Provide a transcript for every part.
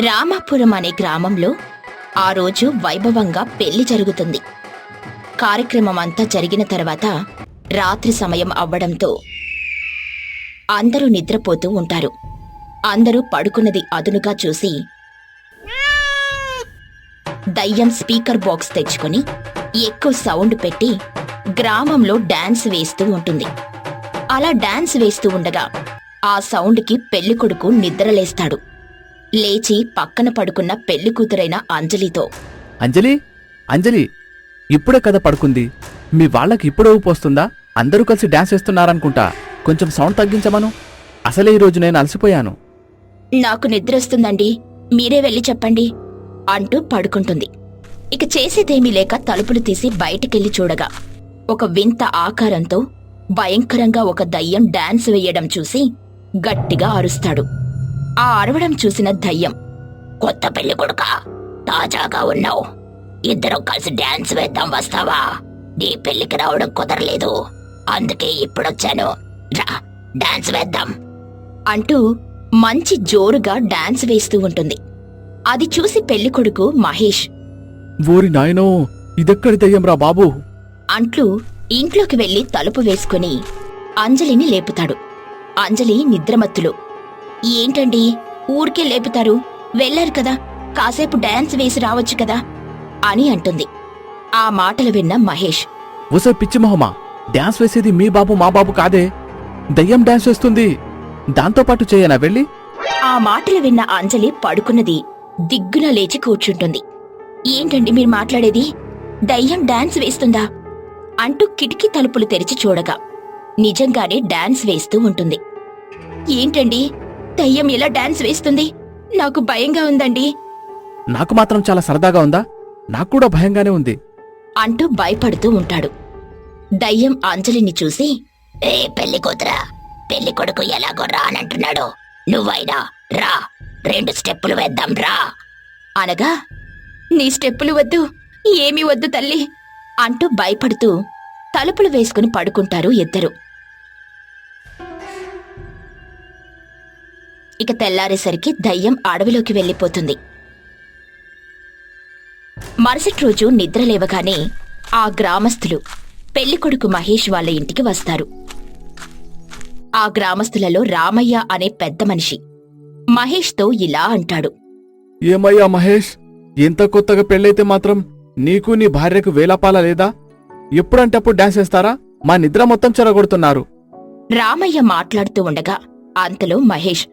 రామాపురం అనే గ్రామంలో ఆ రోజు వైభవంగా పెళ్ళి జరుగుతుంది. కార్యక్రమం అంతా జరిగిన తర్వాత రాత్రి సమయం అవ్వడంతో అందరూ నిద్రపోతూ ఉంటారు. అందరూ పడుకున్నది అదునుగా చూసి దయ్యం స్పీకర్ బాక్స్ తెచ్చుకొని ఎక్కువ సౌండ్ పెట్టి గ్రామంలో డాన్స్ వేస్తూ ఉంటుంది. అలా డాన్స్ వేస్తూ ఉండగా ఆ సౌండ్కి పెళ్ళికొడుకు నిద్రలేస్తాడు. లేచి పక్కన పడుకున్న పెళ్ళి కూతురైన అంజలితో. అంజలి? అంజలి ఇప్పుడే కదా పడుకుంది. మీ వాళ్ళకి ఇప్పుడే ఊపొస్తుందా అందరూ కలిసి డాన్స్ చేస్తున్నారనుకుంటా. కొంచెం సౌండ్ తగ్గించమను. అసలే ఈరోజు నేను అలసిపోయాను. నాకు నిద్రొస్తుందండి. మీరే వెళ్ళి చెప్పండి అంటూ పడుకుంటుంది. ఇక చేసేదేమీ లేక తలుపులు తీసి బయటికెళ్ళి చూడగా ఒక వింత ఆకారంతో భయంకరంగా ఒక దయ్యం డాన్స్ వేయడం చూసి గట్టిగా అరుస్తాడు. ఆ అరవడం చూసిన దయ్యం కొత్త పెళ్ళి కొడుక తాజాగా ఉన్నావు. ఇద్దరం కలిసి డాన్స్ వేద్దాం వస్తావా? నీ పెళ్ళికి రావడం కుదరలేదు. అందుకే ఇప్పుడొచ్చాను. రా డాన్స్ వేద్దాం. అంటూ మంచి జోరుగా డాన్స్ వేస్తూ ఉంటుంది. అది చూసి పెళ్ళికొడుకు మహేష్ ఓరి నాయనో ఇదెక్కడి దయ్యంరా బాబు? అంట్లు ఇంట్లోకి వెళ్ళి తలుపు వేసుకుని అంజలిని లేపుతాడు. అంజలి నిద్రమత్తులో ఏంటండి? ఊరికే లేపుతారు. వెళ్ళారు కదా. కాసేపు డాన్స్ వేసి రావచ్చు కదా అని అంటుంది. ఆ మాటలు విన్న మహేష్. ఒసే పిచ్చి మొహమా? డాన్స్ వేసేది మీ బాబు మా బాబు కాదే. దయ్యం డాన్స్ వేస్తుంది. దాంతోపాటు చేయనా వెళ్ళి? ఆ మాటలు విన్న అంజలి పడుకున్నది. దిగ్గున లేచి కూర్చుంటుంది. ఏంటండి మీరు మాట్లాడేది? దయ్యం డాన్స్ వేస్తుందా? అంటూ కిటికీ తలుపులు తెరిచి చూడగా నిజంగానే డాన్స్ వేస్తూ ఉంటుంది. ఏంటండి? దయ్యం ఎలా డాన్స్ వేస్తుంది? నాకు భయంగా ఉందండి. నాకు మాత్రం చాలా సరదాగా ఉందా? నాకు కూడా భయంగానే ఉంది. అంటూ భయపడుతూ ఉంటాడు. దయ్యం అంజలిని చూసి ఏ పెళ్ళి కూతురా పెళ్ళి కొడుకు ఎలాగో రానంటున్నాడు. నువ్వైనా రా రెండు స్టెప్పులు వేద్దాం రా. అనగా నీ స్టెప్పులు వద్దు ఏమీ వద్దు తల్లి. అంటూ భయపడుతూ తలుపులు వేసుకుని పడుకుంటారు ఇద్దరు. ఇక తెల్లారేసరికి దయ్యం అడవిలోకి వెళ్ళిపోతుంది. మరుసటి రోజు నిద్ర లేవగానే ఆ గ్రామస్తులు పెళ్ళికొడుకు మహేష్ వాళ్ళ ఇంటికి వస్తారు. ఆ గ్రామస్తులలో రామయ్య అనే పెద్ద మనిషి మహేష్తో ఇలా అంటాడు. ఏమయ్యా మహేష్ ఎంత కొత్తగా పెళ్ళైతే మాత్రం నీకు నీ భార్యకు వేలపాల లేదా? ఎప్పుడంటే అప్పుడు డాన్స్ వేస్తారా? మా నిద్ర మొత్తం చెరగొడుతున్నారు. రామయ్య మాట్లాడుతూ ఉండగా అంతలో మహేష్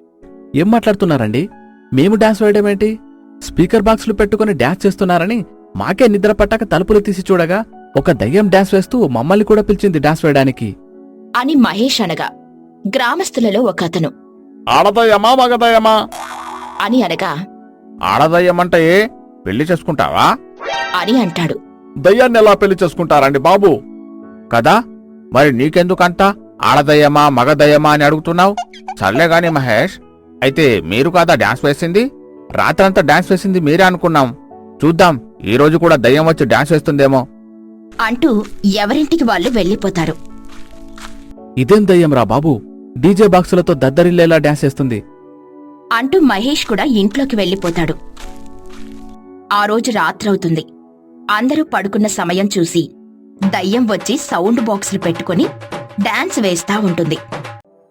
ఏం మాట్లాడుతున్నారండి? మేము డాన్స్ వేయడమేంటి స్పీకర్ బాక్సులు పెట్టుకుని డాన్స్ చేస్తున్నారని మాకే నిద్ర పట్టాక తలుపులు తీసి చూడగా ఒక దయ్యం డాన్స్ వేస్తూ మమ్మల్ని కూడా పిలిచింది డాన్స్ వేయడానికి. అని మహేష్ అనగా గ్రామస్తులలో ఒక అతను ఆడదయ్యమా మగదయ్యమా? అని అనగా ఆడదయ్యమంటే పెళ్ళి చేసుకుంటావా? అని అంటాడు. దయ్యాన్ని ఎలా పెళ్ళి చేసుకుంటారండి బాబు? కదా మరి నీకెందుకంత ఆడదయ్యమా మగదయ్యమా అని అడుగుతున్నావు? సర్లే గాని మహేష్ అయితే మీరు కాదా డాన్స్ వేసింది? రాత్రంతా డాన్స్ వేసింది మీరే అనుకున్నాం. చూద్దాం ఈ రోజు కూడా దయ్యం వచ్చి డాన్స్ వేస్తుందేమో. అంటూ ఎవరింటికి వాళ్ళు వెళ్ళిపోతారు. ఇదేం దయ్యం రా బాబు? డీజే బాక్సులతో దద్దరిల్లేలా డాన్స్ వేస్తుంది. అంటూ మహేష్ కూడా ఇంట్లోకి వెళ్ళిపోతాడు. ఆ రోజు రాత్రవుతుంది. అందరూ పడుకున్న సమయం చూసి దయ్యం వచ్చి సౌండ్ బాక్సులు పెట్టుకుని డాన్స్ వేస్తా ఉంటుంది.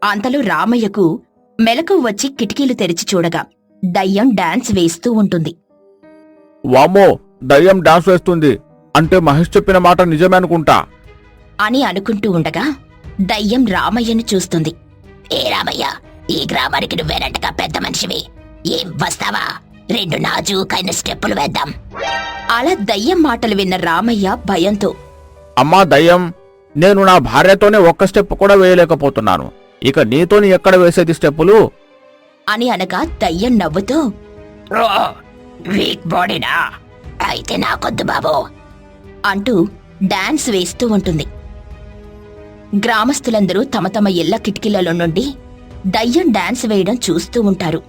అంతలో రామయ్యకు మెలకు వచ్చి కిటికీలు తెరిచి చూడగా దయ్యం డాన్స్ వేస్తూ ఉంటుంది. వామ్మో దయ్యం డాన్స్ వేస్తుంది. అంటే మహేష్ చెప్పిన మాట నిజమే అనుకుంటా? అని అనుకుంటూ ఉండగా దయ్యం రామయ్యను చూస్తుంది. ఏ రామయ్య ఈ గ్రామానికి నువ్వేనంటగా పెద్ద మనిషివి. ఏం వస్తావా? రెండు నాజూకైన స్టెప్పులు వేద్దాం. అలా దయ్యం మాటలు విన్న రామయ్య భయంతో అమ్మా దయ్యం నేను నా భార్యతోనే ఒక్క స్టెప్ కూడా వేయలేకపోతున్నాను. ఇక నీతోని ఎక్కడ వేసేది స్టెప్పులు? అని అనగా దయ్యం నవ్వుతూ వీక్ బాడీనా? అయితే నాకొద్దు బాబు అంటూ డాన్స్ వేస్తూ ఉంటుంది. గ్రామస్తులందరూ తమ తమ ఇళ్ళ కిటికీలలో నుండి దయ్యం డాన్స్ వేయడం చూస్తూ ఉంటారు.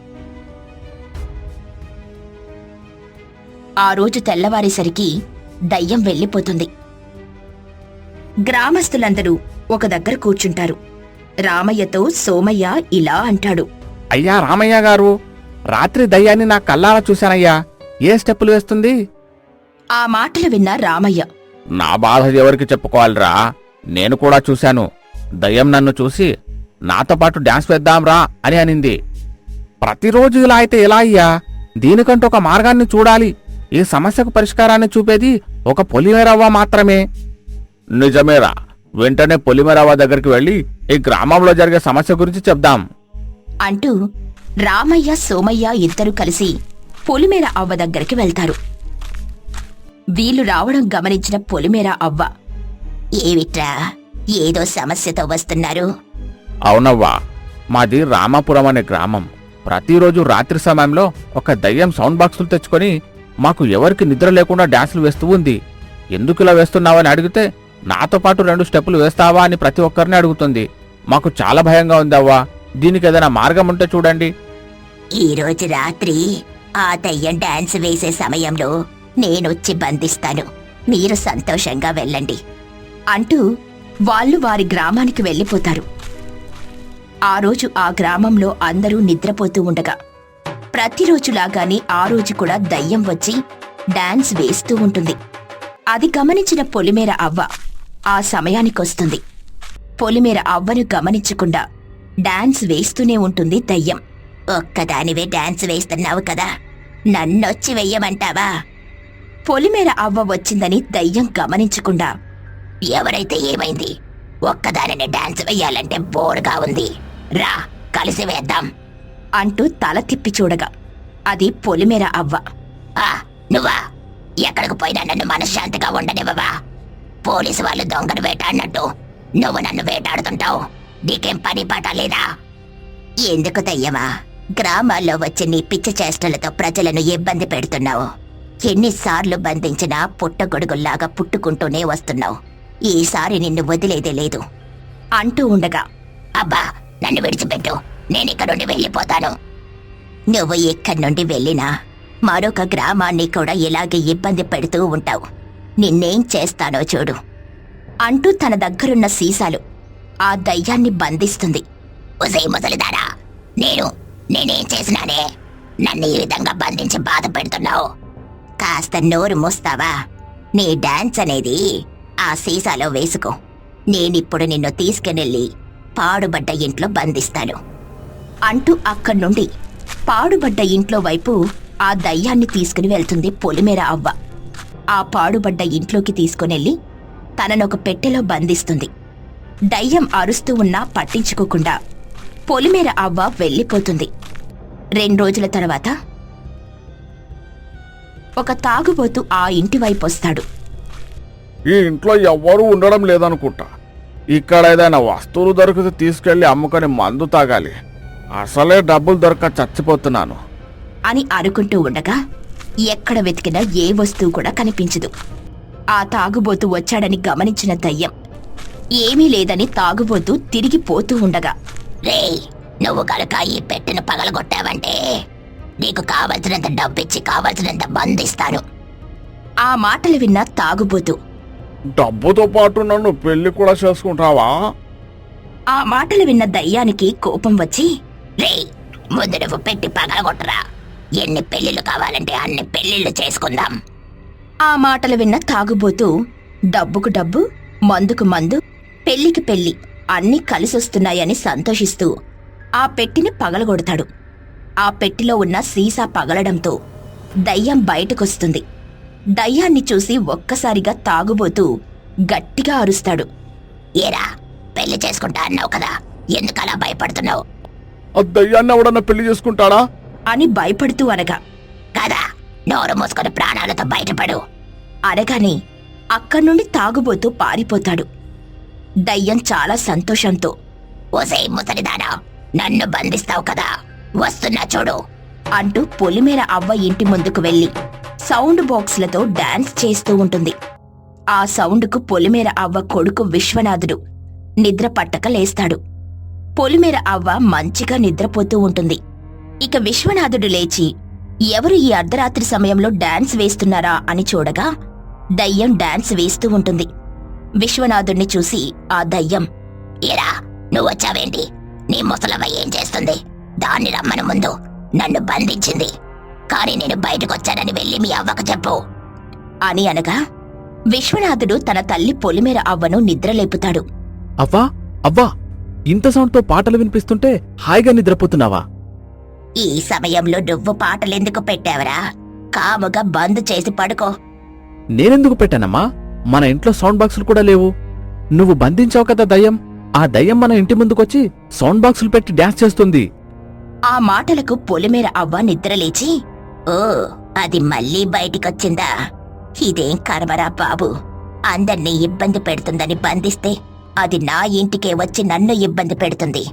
ఆ రోజు తెల్లవారేసరికి దయ్యం వెళ్ళిపోతుంది. గ్రామస్తులందరూ ఒక దగ్గర కూర్చుంటారు. రామయ్యతో సోమయ్య ఇలా అంటాడు. అయ్యా రామయ్య గారు రాత్రి దయ్యాన్ని నా కల్లారా చూశానయ్యా. ఏ స్టెప్పులు వేస్తుంది? ఆ మాటలు విన్న రామయ్య. నా బాధ ఎవరికి చెప్పుకోవాలిరా? నేను కూడా చూశాను. దయ్యం నన్ను చూసి నాతో పాటు డాన్స్ వేద్దాంరా అని అనింది. ప్రతిరోజు ఇలా అయితే ఎలా అయ్యా? దీనికంటూ ఒక మార్గాన్ని చూడాలి. ఈ సమస్యకు పరిష్కారాన్ని చూపేది ఒక పొలిమేరవ్వ మాత్రమే. నిజమేరా? వెంటనే పొలిమేరవ్వ దగ్గరికి వెళ్ళి ఈ గ్రామంలో జరిగే సమస్య గురించి చెప్దాం. అంటూ రామయ్య సోమయ్య ఇద్దరు కలిసి పొలిమేర అవ్వ దగ్గరికి వెళ్తారు. వీళ్ళు రావడం గమనించిన పొలిమేర అవ్వ ఏమిట్రా? ఏదో సమస్యతో వస్తున్నారు. అవునవ్వా మాది రామాపురం అనే గ్రామం. ప్రతిరోజు రాత్రి సమయంలో ఒక దయ్యం సౌండ్ బాక్సులు తెచ్చుకొని మాకు ఎవరికి నిద్ర లేకుండా డాన్సులు వేస్తూ ఉంది. ఎందుకు ఇలా వేస్తున్నావని అడిగితే నాతో పాటు రెండు స్టెప్పులు వేస్తావా అని ప్రతి ఒక్కరిని అడుగుతుంది. మాకు చాలా భయంగా ఉందవ్వా దీనికి ఏదైనా మార్గం ఉంటే చూడండి. ఈ రోజు రాత్రి ఆ దయ్యం డాన్స్ వేసే సమయంలో నేనొచ్చి బంధిస్తాను. మీరు సంతోషంగా వెళ్ళండి. అంటూ వాళ్ళు వారి గ్రామానికి వెళ్ళిపోతారు. ఆ రోజు ఆ గ్రామంలో అందరూ నిద్రపోతూ ఉండగా ప్రతిరోజులాగానే ఆ రోజు కూడా దయ్యం వచ్చి డాన్స్ వేస్తూ ఉంటుంది. అది గమనించిన పొలిమేర అవ్వ ఆ సమయానికొస్తుంది. పొలిమేర అవ్వను గమనించకుండా డాన్స్ వేస్తూనే ఉంటుంది దయ్యం. ఒక్కదానివే డాన్స్ వేస్తున్నావు కదా. నన్నొచ్చి వెయ్యమంటావా? పొలిమేర అవ్వ వచ్చిందని దయ్యం గమనించకుండా ఎవరైతే ఏమైంది? ఒక్కదానిని డాన్స్ వెయ్యాలంటే బోర్గా ఉంది. రా కలిసి వేద్దాం. అంటూ తల తిప్పి చూడగా అది పొలిమేర అవ్వ. ఆ నువ్వా? ఎక్కడికి పోయినా నన్ను మనశ్శాంతిగా ఉండనివ్వవా? పోలీసు వాళ్ళు దొంగను వేటాడినట్టు. నువ్వు నన్ను వేటాడుతుంటావు. నీకేం పని పాట లేదా? ఎందుకు దయ్యమా? గ్రామాల్లో వచ్చి నీ పిచ్చి చేష్టలతో ప్రజలను ఇబ్బంది పెడుతున్నావు. ఎన్నిసార్లు బంధించినా పుట్టగొడుగుల్లాగా పుట్టుకుంటూనే వస్తున్నావు. ఈసారి నిన్ను వదిలేదే లేదు. అంటూ ఉండగా అబ్బా నన్ను విడిచిపెట్టు. నేను ఇక్కడ నుండి వెళ్ళిపోతాను. నువ్వు ఇక్కడి నుండి వెళ్ళినా మరొక గ్రామాన్ని కూడా ఇలాగే ఇబ్బంది పెడుతూ ఉంటావు. నిన్నేం చేస్తానో చూడు. అంటూ తన దగ్గరున్న సీసాలు ఆ దయ్యాన్ని బంధిస్తుంది. ఉసై ముసలిదారా నేను నేనేం చేసినానే? నన్ను ఈ విధంగా బంధించి బాధ పెడుతున్నావు. కాస్త నోరు మూస్తావా? నీ డాన్స్ అనేది ఆ సీసాలో వేసుకో. నేనిప్పుడు నిన్ను తీసుకెళ్ళి పాడుబడ్డ ఇంట్లో బంధిస్తాను. అంటూ అక్కడి నుండి పాడుబడ్డ ఇంట్లో వైపు ఆ దయ్యాన్ని తీసుకుని వెళ్తుంది పొలిమేర అవ్వ. ఆ పాడుబడ్డ ఇంట్లోకి తీసుకునెళ్ళి తననొక పెట్టెలో బంధిస్తుంది. దయ్యం అరుస్తూ ఉన్నా పట్టించుకోకుండా పొలిమేర అవ్వ వెళ్ళిపోతుంది. రెండు రోజుల తర్వాత ఒక తాగుబోతు ఆ ఇంటి వైపు వస్తాడు ఈ ఇంట్లో ఎవ్వరూ ఉండడం లేదనుకుంటా. ఇక్కడ ఏదైనా వస్తువులు దొరికితే తీసుకెళ్ళి అమ్ముకొని మందు తాగాలి. అసలే డబ్బులు దొరక చచ్చిపోతున్నాను. అని అనుకుంటూ ఉండగా ఎక్కడ వెతికినా ఏ వస్తువు కూడా కనిపించదు. ఆ తాగుబోతు వచ్చాడని గమనించిన దయ్యం ఏమీ లేదని తాగుబోతు తిరిగి పోతూ ఉండగా రే నువ్వు కనుక ఈ పెట్టెను పగలగొట్టావంటే నీకు కావలసినంత డబ్బిచ్చి కావలసినంత బంధిస్తాను ఆ మాటలు విన్న తాగుబోతు డబ్బుతో పాటు నన్ను పెళ్ళి కూడా చేసుకుంటావా? ఆ మాటలు విన్న దయ్యానికి కోపం వచ్చి రే ముందు నువ్వు పెట్టి పగలగొట్టరా. ఎన్ని పెళ్ళిళ్ళు కావాలంటే అన్ని పెళ్ళిళ్ళు చేసుకుందాం. ఆ మాటలు విన్న తాగుబోతూ డబ్బుకు డబ్బు మందుకు మందు పెళ్ళికి పెళ్ళి అన్నీ కలిసొస్తున్నాయని సంతోషిస్తూ ఆ పెట్టిని పగలగొడతాడు. ఆ పెట్టిలో ఉన్న సీసా పగలడంతో దయ్యం బయటకొస్తుంది. దయ్యాన్ని చూసి ఒక్కసారిగా తాగుబోతూ గట్టిగా అరుస్తాడు. ఏరా పెళ్ళి చేసుకుంటా అన్నావు కదా ఎందుకలా భయపడుతున్నావు? ఆ దయ్యాన్ని ఎవడన్నా పెళ్ళి చేసుకుంటాడా? అని భయపడుతూ అనగా కదా నోరు మూసుకొని ప్రాణాలతో బయటపడు. అనగానే అక్కడి నుండి తాగుబోతూ పారిపోతాడు. దయ్యం చాలా సంతోషంతో ఓసే ముసలిదానా నన్ను బంధిస్తావు కదా వస్తున్నా చూడు. అంటూ పొలిమేర అవ్వ ఇంటి ముందుకు వెళ్ళి సౌండ్ బాక్సులతో డాన్స్ చేస్తూ ఉంటుంది. ఆ సౌండ్కు పొలిమేర అవ్వ కొడుకు విశ్వనాథుడు నిద్ర పట్టక లేస్తాడు. పొలిమేర అవ్వ మంచిగా నిద్రపోతూ ఉంటుంది. ఇక విశ్వనాథుడు లేచి ఎవరు ఈ అర్ధరాత్రి సమయంలో డాన్స్ వేస్తున్నారా? అని చూడగా దయ్యం డాన్స్ వేస్తూ ఉంటుంది. విశ్వనాథుణ్ణి చూసి ఆ దయ్యం ఏరా నువ్వొచ్చావేంటి నీ ముసలమ్మ ఏం చేస్తుంది? దాన్ని రమ్మను ముందు నన్ను బంధించింది. కానీ నేను బయటకొచ్చానని వెళ్ళి మీ అవ్వకు చెప్పు. అని అనగా విశ్వనాథుడు తన తల్లి పొలిమేర అవ్వను నిద్రలేపుతాడు. అవ్వా అవ్వా ఇంత సౌండ్తో పాటలు వినిపిస్తుంటే హాయిగా నిద్రపోతున్నావా? ఈ సమయంలో నువ్వు పాటలెందుకు పెట్టావరా? కాముగా బంద్ చేసి పడుకో. నేనెందుకు పెట్టానమ్మా? మన ఇంట్లో సౌండ్ బాక్సులు కూడా లేవు. నువ్వు బంధించావు కదా దయ్యం? ఆ దయ్యం మన ఇంటి ముందుకొచ్చి సౌండ్ బాక్సులు పెట్టి డాన్స్ చేస్తుంది. ఆ మాటలకు పొలిమేర అవ్వ నిద్రలేచి ఓ అది మళ్ళీ బయటికొచ్చిందా? ఇదేం కర్మరా బాబు? అందర్నీ ఇబ్బంది పెడుతుందని బంధిస్తే అది నా ఇంటికే వచ్చి నన్ను ఇబ్బంది పెడుతుంది.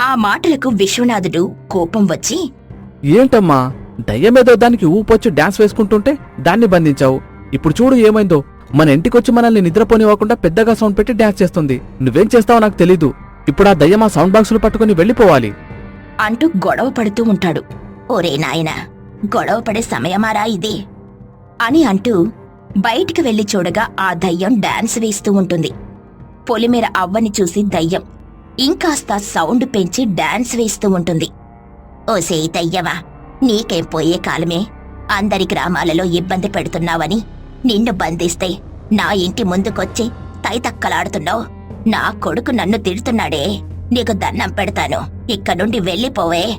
ఆ మాటలకు విశ్వనాథుడు కోపం వచ్చి ఏంటమ్మా? దయ్యమేదో దానికి ఊపొచ్చి డాన్స్ వేసుకుంటుంటే దాన్ని బంధించావు. ఇప్పుడు చూడు ఏమైందో. మన ఇంటికొచ్చి మనల్ని నిద్రపోనివ్వకుండా పెద్దగా సౌండ్ పెట్టి డాన్స్ చేస్తుంది. నువ్వేం చేస్తావో నాకు తెలీదు. ఇప్పుడు ఆ దయ్యం ఆ సౌండ్ బాక్సులు పట్టుకుని వెళ్ళిపోవాలి. అంటూ గొడవ పడుతూ ఉంటాడు. ఒరే నాయనా గొడవ పడే సమయమారా ఇది? అని అంటూ బయటికి వెళ్ళి చూడగా ఆ దయ్యం డాన్స్ వేస్తూ ఉంటుంది. పొలిమేర అవ్వని చూసి దయ్యం ఇంకాస్త సౌండ్ పెంచి డాన్స్ వేస్తూ ఉంటుంది. ఓ సేతయ్యవా నీకేం పోయే కాలమే? అందరి గ్రామాలలో ఇబ్బంది పెడుతున్నావని నిన్ను బంధిస్తే నా ఇంటి ముందుకొచ్చి తైతక్కలాడుతున్నావు. నా కొడుకు నన్ను తిడుతున్నాడే నీకు దండం పెడతాను. ఇక్కడ నుండి వెళ్ళిపోవే.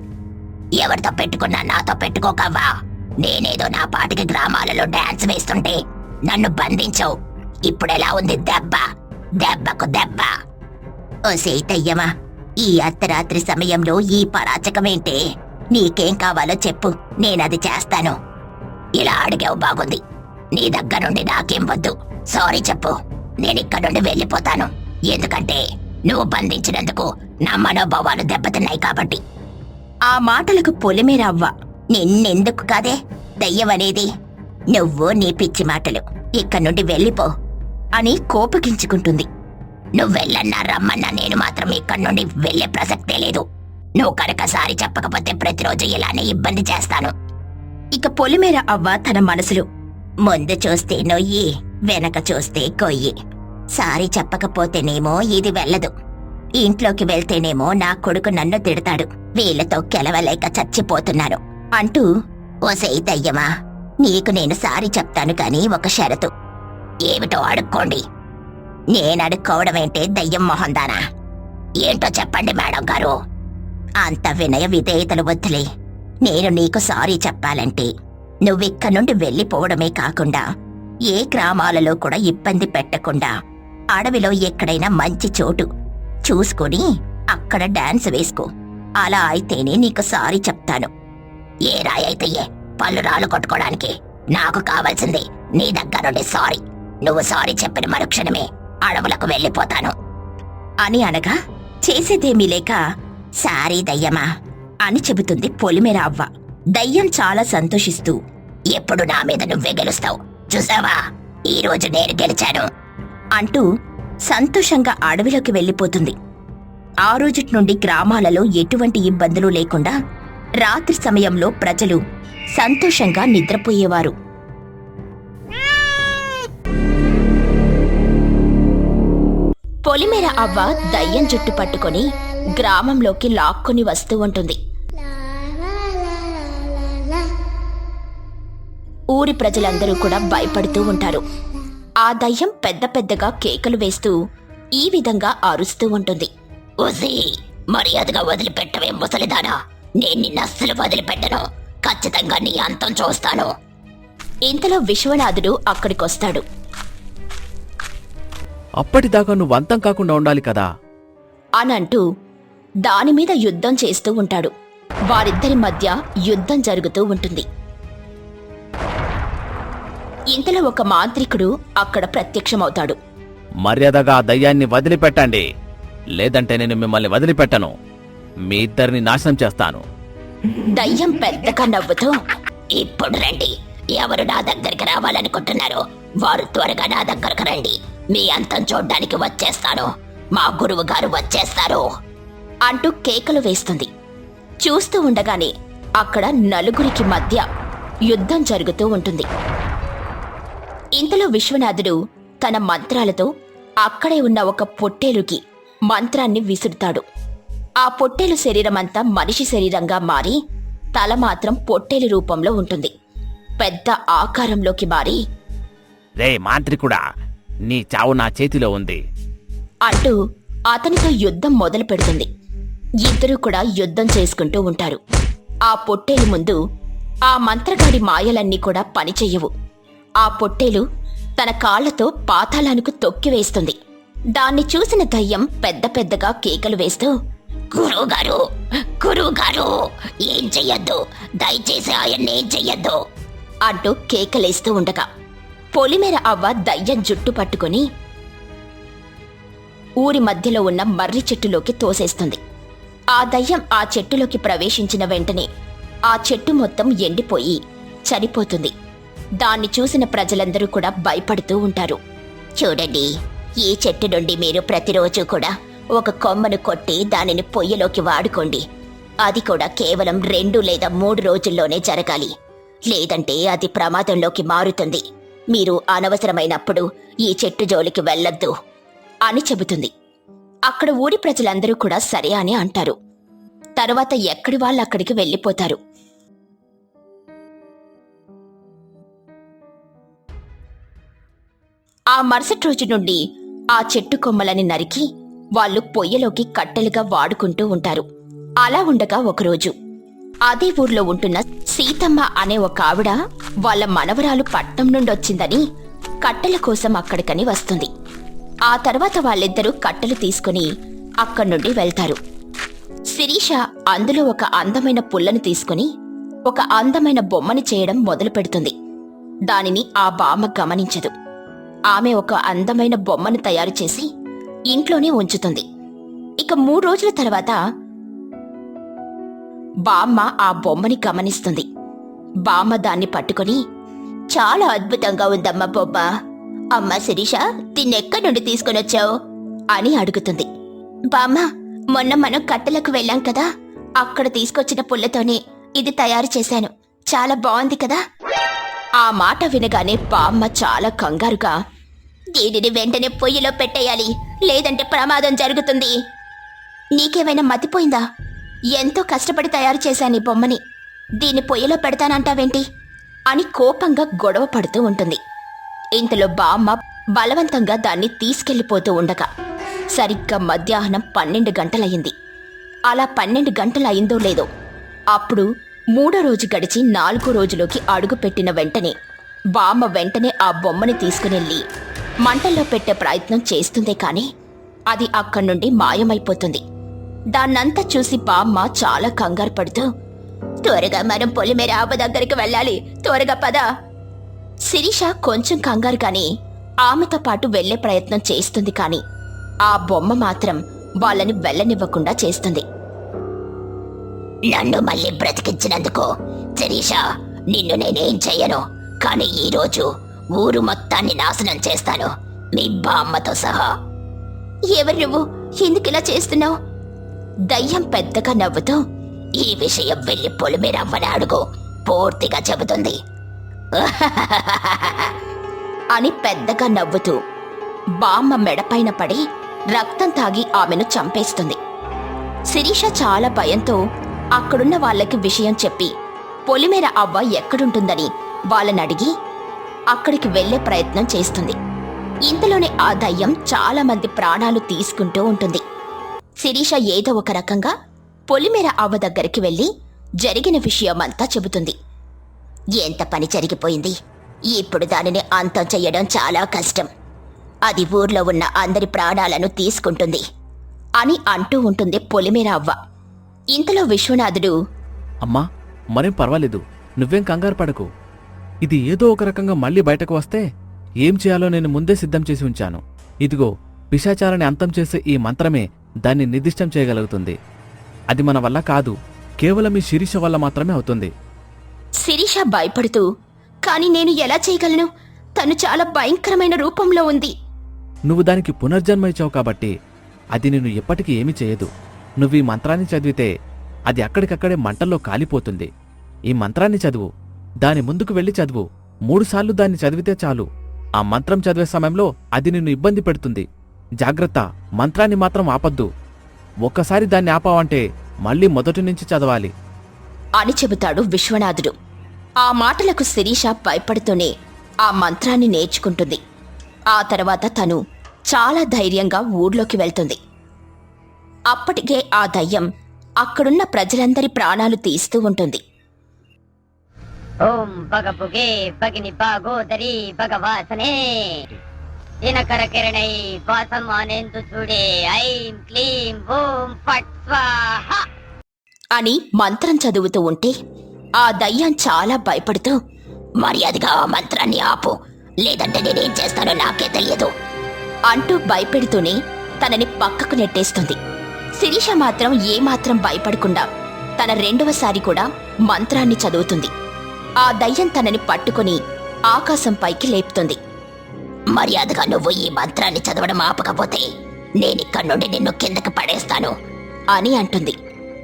ఎవరితో పెట్టుకున్నా నాతో పెట్టుకోకవ్వా. నేనేదో నా పాటికి గ్రామాలలో డాన్స్ వేస్తుంటే నన్ను బంధించవు. ఇప్పుడెలా ఉంది దెబ్బ? దెబ్బకు దెబ్బ. ఓ సీతయ్యమా ఈ అర్ధరాత్రి సమయంలో ఈ పరాచకమేంటే? నీకేం కావాలో చెప్పు నేనది చేస్తాను. ఇలా అడిగావు బాగుంది. నీ దగ్గర నుండి నాకేం వద్దు. సారీ చెప్పు నేనిక్కడ నుండి వెళ్ళిపోతాను. ఎందుకంటే నువ్వు బంధించినందుకు నా మనోభావాలు దెబ్బతిన్నాయి కాబట్టి. ఆ మాటలకు పొలిమేరవ్వ నిన్నెందుకు కాదే? దయ్యమనేది నువ్వు నీ పిచ్చి మాటలు. ఇక్కడి నుండి వెళ్ళిపో అని కోపగించుకుంటుంది. నువ్వు వెళ్ళన్నా రమ్మన్నా నేను మాత్రం ఇక్కడి నుండి వెళ్ళే ప్రసక్తే లేదు. నువ్వు కనుక సారి చెప్పకపోతే ప్రతిరోజు ఇలానే ఇబ్బంది చేస్తాను. ఇక పొలిమేర అవ్వ తన మనసులో ముందు చూస్తే నొయ్యి వెనక చూస్తే కొయ్యి. సారీ చెప్పకపోతేనేమో ఇది వెళ్ళదు. ఇంట్లోకి వెళ్తేనేమో నా కొడుకు నన్ను తిడతాడు. వీళ్ళతో కెలవలేక చచ్చిపోతున్నాను అంటూ ఓసే దయ్యమా నీకు నేను సారీ చెప్తాను కాని ఒక షరతు. ఏమిటో అడుక్కోండి. నేను అడుక్కోవడమేంటే దయ్యం మొహందానా? ఏంటో చెప్పండి మేడం గారు. అంత వినయ విధేయతలు వద్దులే. నేను నీకు సారీ చెప్పాలంటే నువ్విక్క నుండి వెళ్ళిపోవడమే కాకుండా ఏ గ్రామాలలో కూడా ఇబ్బంది పెట్టకుండా అడవిలో ఎక్కడైనా మంచి చోటు చూసుకుని అక్కడ డాన్స్ వేసుకో. అలా అయితేనే నీకు సారీ చెప్తాను. ఏ రాయైతయ్యే పళ్ళు రాళ్ళు కొట్టుకోవడానికి నాకు కావాల్సింది నీ దగ్గరుండే సారీ. నువ్వు సారీ చెప్పిన మరుక్షణమే అడవులకు వెళ్ళిపోతాను. అని అనగా చేసేదేమీ లేక సారీ దయ్యమా అని చెబుతుంది పొలిమేర అవ్వ. దయ్యం చాలా సంతోషిస్తూ ఎప్పుడు నా మీద నువ్వే గెలుస్తావు? చూసావా? ఈ రోజు నేను గెలిచాను. అంటూ సంతోషంగా అడవిలోకి వెళ్ళిపోతుంది. ఆ రోజుటి నుండి గ్రామాలలో ఎటువంటి ఇబ్బందులు లేకుండా రాత్రి సమయంలో ప్రజలు సంతోషంగా నిద్రపోయేవారు. పొలిమేర అవ్వ దయ్యం జుట్టు పట్టుకొని గ్రామంలోకి లాక్కొని వస్తూ ఉంటుంది. ఊరి ప్రజలందరూ కూడా భయపడుతూ ఉంటారు. ఆ దయ్యం పెద్ద పెద్దగా కేకలు వేస్తూ ఈ విధంగా అరుస్తూ ఉంటుంది. ఓసి మర్యాదగా వదిలిపెట్టవే ముసలిదానా. నేను నిన్న అస్సలు వదిలిపెట్టను. ఖచ్చితంగా నీ అంతం చూస్తాను. ఇంతలో విశ్వనాథుడు అక్కడికొస్తాడు. అప్పటిదాకా నువ్వు అంతం కాకుండా ఉండాలి కదా. అనంటూ దానిమీద యుద్ధం చేస్తూ ఉంటాడు. వారిద్దరి మధ్య యుద్ధం జరుగుతూ ఉంటుంది. ఇంతలో ఒక మాంత్రికుడు అక్కడ ప్రత్యక్షమవుతాడు. మర్యాదగా ఆ దయ్యాన్ని వదిలిపెట్టండి. లేదంటే నేను మిమ్మల్ని వదిలిపెట్టను. మీ ఇద్దరిని నాశనం చేస్తాను. దయ్యం పెద్దగా నవ్వుతూ ఇప్పుడు రండి. ఎవరు నా దగ్గరికి రావాలనుకుంటున్నారో వారు త్వరగా నా దగ్గరకు రండి. మీ అంతం చూడ్డానికి వచ్చేస్తాను మా గురువు గారు వచ్చేస్తారు. అంటూ కేకలు వేస్తుంది. చూస్తూ ఉండగానే అక్కడ నలుగురికి మధ్య యుద్ధం జరుగుతూ ఉంటుంది. ఇంతలో విశ్వనాథుడు తన మంత్రాలతో అక్కడే ఉన్న ఒక పొట్టేలుకి మంత్రాన్ని విసురుతాడు. ఆ పొట్టేలు శరీరమంతా మనిషి శరీరంగా మారి తల మాత్రం పొట్టేలు రూపంలో ఉంటుంది. పెద్ద ఆకారంలోకి మారి రే మాంత్రికుడా నీ చావు నా చేతిలో ఉంది. అంటూ అతనితో యుద్ధం మొదలు పెడుతుంది. ఇద్దరూ కూడా యుద్ధం చేసుకుంటూ ఉంటారు. ఆ పొట్టేలు ముందు ఆ మంత్రగాడి మాయలన్నీ కూడా పనిచెయ్యవు ఆ పొట్టేలు తన కాళ్ళతో పాతాళానికి తొక్కివేస్తుంది దాన్ని చూసిన దయ్యం పెద్ద పెద్దగా కేకలు వేస్తూ గురువుగారు గురువుగారు ఏం చెయ్యొద్దు. దయచేసి ఆయన్ని ఏం చెయ్యొద్దు. అంటూ కేకలేస్తూ ఉండగా పొలిమేర అవ్వ దయ్యం జుట్టు పట్టుకుని ఊరి మధ్యలో ఉన్న మర్రి చెట్టులోకి తోసేస్తుంది. ఆ దయ్యం ఆ చెట్టులోకి ప్రవేశించిన వెంటనే ఆ చెట్టు మొత్తం ఎండిపోయి చనిపోతుంది. దాన్ని చూసిన ప్రజలందరూ కూడా భయపడుతూ ఉంటారు. చూడండి ఈ చెట్టు నుండి మీరు ప్రతిరోజు కూడా ఒక కొమ్మను కొట్టి దానిని పొయ్యిలోకి వాడుకోండి. అది కూడా కేవలం రెండు లేదా మూడు రోజుల్లోనే జరగాలి. లేదంటే అది ప్రమాదంలోకి మారుతుంది. మీరు అనవసరమైనప్పుడు ఈ చెట్టు జోలికి వెళ్ళొద్దు అని చెబుతుంది. అక్కడ ఊరి ప్రజలందరూ కూడా సరే అని అంటారు. తర్వాత ఎక్కడి వాళ్ళు అక్కడికి వెళ్ళిపోతారు? ఆ మరుసటి రోజు నుండి ఆ చెట్టు కొమ్మలని నరికి వాళ్ళు పొయ్యలోకి కట్టెలుగా వాడుకుంటూ ఉంటారు. అలా ఉండగా ఒకరోజు అదే ఊర్లో ఉంటున్న సీతమ్మ అనే ఒక ఆవిడ వాళ్ళ మనవరాలు పట్నం నుండి వచ్చిందని కట్టెల కోసం అక్కడికని వస్తుంది. ఆ తర్వాత వాళ్ళిద్దరూ కట్టెలు తీసుకుని అక్కడి నుండి వెళ్తారు. శిరీష అందులో ఒక అందమైన పుల్లను తీసుకుని ఒక అందమైన బొమ్మని చేయడం మొదలు పెడుతుంది. దానిని ఆ బామ్మ గమనించదు. ఆమె ఒక అందమైన బొమ్మను తయారు చేసి ఇంట్లోనే ఉంచుతుంది. ఇక మూడు రోజుల తర్వాత బామ్మ ఆ బొమ్మని గమనిస్తుంది. బామ్మ దాన్ని పట్టుకొని చాలా అద్భుతంగా ఉందమ్మా బొమ్మ. అమ్మ శిరీష దీన్నెక్కడి నుండి తీసుకొనొచ్చావు అని అడుగుతుంది. బామ్మ మొన్న మనం కట్టెలకు వెళ్ళాం కదా. అక్కడ తీసుకొచ్చిన పుల్లతోనే ఇది తయారు చేశాను. చాలా బాగుంది కదా. ఆ మాట వినగానే బామ్మ చాలా కంగారుగా దీనిని వెంటనే పొయ్యిలో పెట్టేయాలి. లేదంటే ప్రమాదం జరుగుతుంది. నీకేమైనా మతిపోయిందా? ఎంతో కష్టపడి తయారు చేశాను ఈ బొమ్మని. దీన్ని పొయ్యిలో పెడతానంటావేంటి? అని కోపంగా గొడవ పడుతూ ఉంటుంది. ఇంతలో బామ్మ బలవంతంగా దాన్ని తీసుకెళ్ళిపోతూ ఉండగా సరిగ్గా మధ్యాహ్నం పన్నెండు గంటలయ్యింది. అలా పన్నెండు గంటలయిందో లేదో అప్పుడు మూడో రోజు గడిచి నాలుగో రోజులోకి అడుగు పెట్టిన వెంటనే బామ్మ వెంటనే ఆ బొమ్మని తీసుకునెళ్ళి మంటల్లో పెట్టే ప్రయత్నం చేస్తుందే కానీ అది అక్కడి నుండి మాయమైపోతుంది. దాన్నంతా చూసి బామ్మ చాలా కంగారు పడుతూ. త్వరగా మనం పొలిమేర ఆవ దగ్గరికి వెళ్ళాలి. త్వరగా పద. శిరీష కొంచెం కంగారు కాని ఆమెతో పాటు వెళ్ళే ప్రయత్నం చేస్తుంది కాని ఆ బొమ్మ మాత్రం వాళ్ళని వెళ్ళనివ్వకుండా చేస్తుంది. నన్ను మళ్ళీ బ్రతికించినందుకు శిరీష నిన్ను నేనేం చెయ్యను. కానీ ఈరోజు ఊరు మొత్తాన్ని నాశనం చేస్తాను. మీ బామ్మతో సహా. ఎవరు నువ్వు? ఎందుకు ఇలా చేస్తున్నావు? దయ్యం పెద్దగా నవ్వుతూ ఈ విషయం వెళ్ళి పొలిమేర అవ్వని అడుగు. పూర్తిగా చెబుతుంది. అని పెద్దగా నవ్వుతూ బామ్మ మెడపైన పడి రక్తం తాగి ఆమెను చంపేస్తుంది. శిరీష చాలా భయంతో అక్కడున్న వాళ్ళకి విషయం చెప్పి పొలిమేర అవ్వ ఎక్కడుంటుందని వాళ్ళని అడిగి అక్కడికి వెళ్ళే ప్రయత్నం చేస్తుంది. ఇంతలోనే ఆ దయ్యం చాలామంది ప్రాణాలు తీసుకుంటూ ఉంటుంది. శిరీష ఏదో ఒక రకంగా పొలిమేర అవ్వ దగ్గరికి వెళ్ళి జరిగిన విషయమంతా చెబుతుంది. ఎంత పని జరిగిపోయింది? ఇప్పుడు దానిని అంతం చెయ్యడం చాలా కష్టం. అది ఊర్లో ఉన్న అందరి ప్రాణాలను తీసుకుంటుంది అని అంటూ ఉంటుంది పొలిమేర అవ్వ ఇంతలో విశ్వనాథుడు అమ్మా మరేం పర్వాలేదు. నువ్వేం కంగారు పడకు. ఇది ఏదో ఒక రకంగా మళ్ళీ బయటకు వస్తే ఏం చేయాలో నేను ముందే సిద్ధం చేసి ఉంచాను. ఇదిగో పిశాచారాన్ని అంతం చేసే ఈ మంత్రమే దాన్ని నిర్దిష్టం చేయగలుగుతుంది. అది మన వల్ల కాదు. కేవలం ఈ శిరీష వల్ల మాత్రమే అవుతుంది. శిరీష భయపడుతూ కాని నేను ఎలా చేయగలను? తను చాలా భయంకరమైన రూపంలో ఉంది. నువ్వు దానికి పునర్జన్మ ఇచ్చావు కాబట్టి అది నిన్ను ఎప్పటికీ ఏమీ చేయదు. నువ్వు ఈ మంత్రాన్ని చదివితే అది అక్కడికక్కడే మంటల్లో కాలిపోతుంది. ఈ మంత్రాన్ని చదువు. దాని ముందుకు వెళ్ళి చదువు. మూడుసార్లు దాన్ని చదివితే చాలు. ఆ మంత్రం చదివే సమయంలో అది నిన్ను ఇబ్బంది పెడుతుంది. జాగ్రత్త మంత్రాన్ని మాత్రం ఆపద్దు. ఒక్కసారి దాన్ని ఆపావంటే మళ్ళీ మొదటి నుంచి చదవాలి. అని చెబుతాడు విశ్వనాథుడు. ఆ మాటలకు శిరీష భయపడుతూనే ఆ మంత్రాన్ని నేర్చుకుంటుంది. ఆ తర్వాత తను చాలా ధైర్యంగా ఊర్లోకి వెళ్తుంది. అప్పటికే ఆ దయ్యం అక్కడున్న ప్రజలందరి ప్రాణాలు తీస్తూ ఉంటుంది. ఓం భగపుగే భగిని భాగోదరి భగవాసనే. దినకర కిరణై వాసం అనేందు చూడే ఐం క్లీం ఓం ఫట్ స్వాహ అని మంత్రం చదువుతూ ఉంటే ఆ దయ్యం చాలా భయపడుతూ మర్యాదగా ఆ మంత్రాన్ని ఆపు లేదంటే నేనేం చేస్తానో నాకే తెలియదు. అంటూ భయపెడుతూనే తనని పక్కకు నెట్టేస్తుంది శిరీష మాత్రం ఏమాత్రం భయపడకుండా తన రెండవసారి కూడా మంత్రాన్ని చదువుతుంది ఆ దయ్యం తనని పట్టుకుని ఆకాశం పైకి లేపుతుంది మర్యాదగా నువ్వు ఈ మంత్రాన్ని చదవడం ఆపకపోతే నేనిక్కడి నుండి నిన్ను కిందకి పడేస్తాను అని అంటుంది.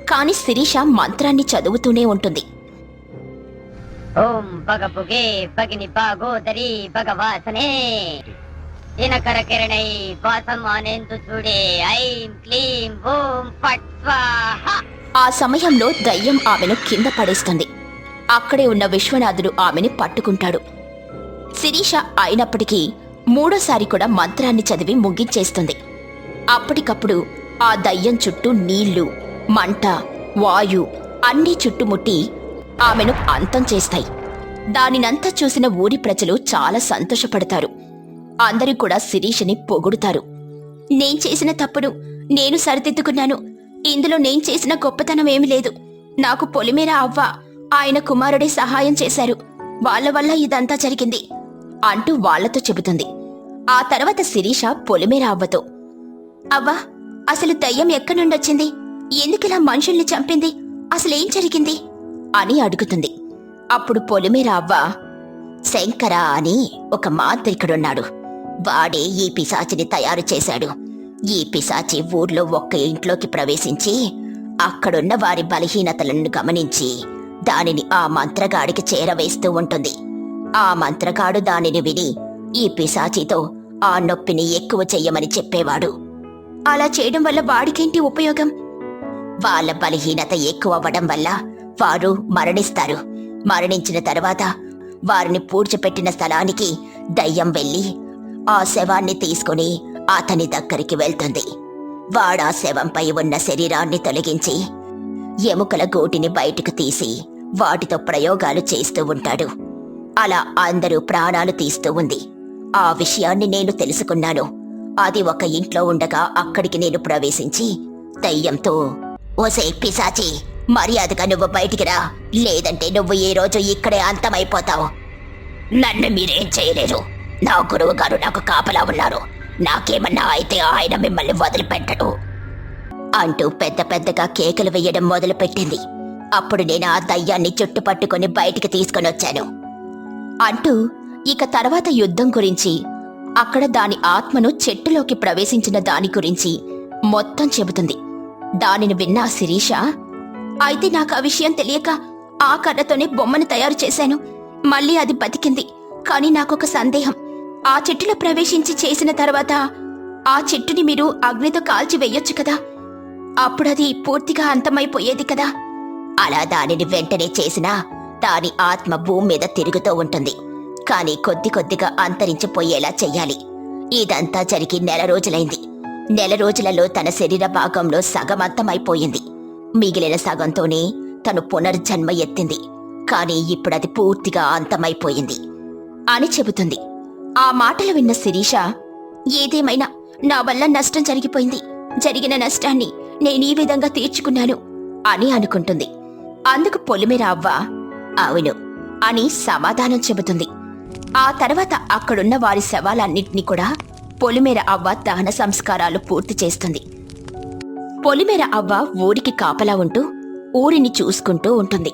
కాని శిరీష మంత్రాన్ని చదువుతూనే ఉంటుంది. ఓం భగవాసనే. దినకర కిరణై వాసం అనేందు చూడే. ఐం క్లీం ఓం ఫట్ స్వాహ. ఆ సమయంలో దయ్యం ఆమెను కింద పడేస్తుంది. అక్కడే ఉన్న విశ్వనాథుడు ఆమెని పట్టుకుంటాడు. శిరీష అయినప్పటికీ మూడోసారి కూడా మంత్రాన్ని చదివి ముగించేస్తుంది. అప్పటికప్పుడు ఆ దయ్యం చుట్టూ నీళ్ళు మంట వాయు అన్నీ చుట్టుముట్టి ఆమెను అంతం చేస్తాయి. దానినంతా చూసిన ఊరి ప్రజలు చాలా సంతోషపడతారు. అందరూ కూడా శిరీషని పొగుడుతారు. నేను చేసిన తప్పును నేను సరిదిద్దుకున్నాను. ఇందులో నేను చేసిన గొప్పతనం ఏమీ లేదు. నాకు పొలిమేర అవ్వ ఆయన కుమారుడే సహాయం చేశారు. వాళ్ళ వల్ల ఇదంతా జరిగింది అంటూ వాళ్ళతో చెబుతుంది. ఆ తర్వాత శిరీష పొలిమేర అవ్వతో అవ్వా అసలు దయ్యం ఎక్కడి నుండొచ్చింది? ఎందుకిలా మనుషుల్ని చంపింది? అసలేం జరిగింది? అని అడుగుతుంది. అప్పుడు పొలిమేర అవ్వ శంకర అని ఒక మాంత్రికుడున్నాడు. వాడే ఈ పిశాచిని తయారు చేశాడు. ఈ పిశాచి ఊర్లో ఒక్క ఇంట్లోకి ప్రవేశించి అక్కడున్న వారి బలహీనతలను గమనించి దానిని ఆ మంత్రగాడికి చేరవేస్తూ ఉంటుంది. ఆ మంత్రగాడు దానిని విని ఈ పిశాచితో ఆ నొప్పిని ఎక్కువ చెయ్యమని చెప్పేవాడు. అలా చేయడం వల్ల వాడికేంటి ఉపయోగం? వాళ్ళ బలహీనత ఎక్కువ అవ్వడం వల్ల వారు మరణిస్తారు. మరణించిన తర్వాత వారిని పూడ్చిపెట్టిన స్థలానికి దయ్యం వెళ్ళి ఆ శవాన్ని తీసుకుని అతని దగ్గరికి వెళ్తుంది. వాడా శవంపై ఉన్న శరీరాన్ని తొలగించి ఎముకల గోటిని బయటకు తీసి వాటితో ప్రయోగాలు చేస్తూ ఉంటాడు. అలా అందరూ ప్రాణాలు తీస్తూ ఉంది. ఆ విషయాన్ని నేను తెలుసుకున్నాను. అది ఒక ఇంట్లో ఉండగా అక్కడికి నేను ప్రవేశించి దయ్యంతో ఓసే పిశాచి మర్యాదగా నువ్వు బయటికి రా. లేదంటే నువ్వు ఈ రోజు ఇక్కడే అంతమైపోతావు. నన్ను మీరేం చేయలేరు. నా గురువు గారు నాకు కాపలా ఉన్నారు. నాకేమన్నా అయితే ఆయన మిమ్మల్ని వదిలిపెట్టడు. అంటూ పెద్ద పెద్దగా కేకలు వేయడం మొదలుపెట్టింది. అప్పుడు నేను ఆ దయ్యాన్ని చుట్టుపట్టుకుని బయటికి తీసుకొని వచ్చాను అంటూ ఇక తర్వాత యుద్ధం గురించి అక్కడ దాని ఆత్మను చెట్టులోకి ప్రవేశించిన దాని గురించి మొత్తం చెబుతుంది. దానిని విన్న శిరీష అయితే నాకు ఆ విషయం తెలియక ఆ కర్రతోనే బొమ్మను తయారు చేశాను. మళ్ళీ అది బతికింది. కానీ నాకొక సందేహం. ఆ చెట్టులో ప్రవేశించి చేసిన తర్వాత ఆ చెట్టుని మీరు అగ్నితో కాల్చి వెయ్యొచ్చు కదా? అప్పుడది పూర్తిగా అంతమైపోయేది కదా? అలా దానిని వెంటనే చేసినా దాని ఆత్మ భూమి మీద తిరుగుతూ ఉంటుంది. కానీ కొద్ది కొద్దిగా అంతరించిపోయేలా చెయ్యాలి. ఇదంతా జరిగి నెల రోజులైంది. నెల రోజులలో తన శరీర భాగంలో సగం అంతమైపోయింది మిగిలిన సగంతోనే తను పునర్జన్మ ఎత్తింది. కానీ ఇప్పుడది పూర్తిగా అంతమైపోయింది. అని చెబుతుంది. ఆ మాటలు విన్న శిరీష ఏదేమైనా నా వల్ల నష్టం జరిగిపోయింది. జరిగిన నష్టాన్ని నేనీ విధంగా తీర్చుకున్నాను అని అనుకుంటుంది. అందుకు పొలిమేర అవ్వ అవును అని సమాధానం చెబుతుంది. ఆ తర్వాత అక్కడున్న వారి శవాలన్నింటినీ కూడా పొలిమేర అవ్వ దహన సంస్కారాలు పూర్తి చేస్తుంది. పొలిమేర అవ్వ ఊరికి కాపలా ఉంటూ ఊరిని చూసుకుంటూ ఉంటుంది.